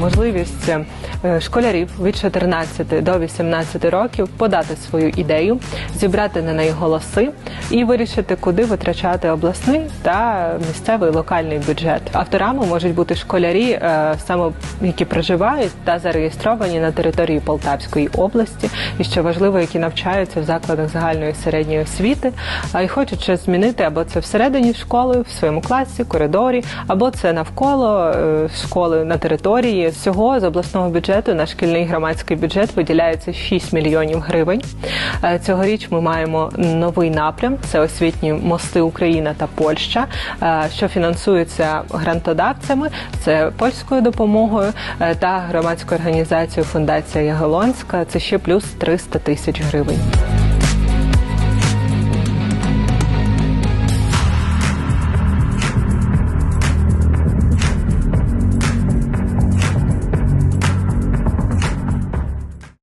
можливість е, школярів від 14 до 18 років подати свою ідею, зібрати на неї голоси і вирішити, куди витрачати обласний та місцевий локальний бюджет. Авторами можуть бути школярі, е, саме які проживають та зареєстровані на території Полтавської області, і що важливо, які навчаються в закладах загальної середньої освіти, а й хочуть щось змінити або це всередині школи, в своєму класі, коридорі, або це навколо е, школи на території. Всього з обласного бюджету на шкільний громадський бюджет виділяється 6 мільйонів гривень. Е, Цьогоріч ми маємо новий напрям: це освітні мости Україна та Польща, е, що фінансується грантодавцями, це польською допомогою е, та громадською організацією Фундація Ягелонська. Це ще плюс 300 тисяч гривень.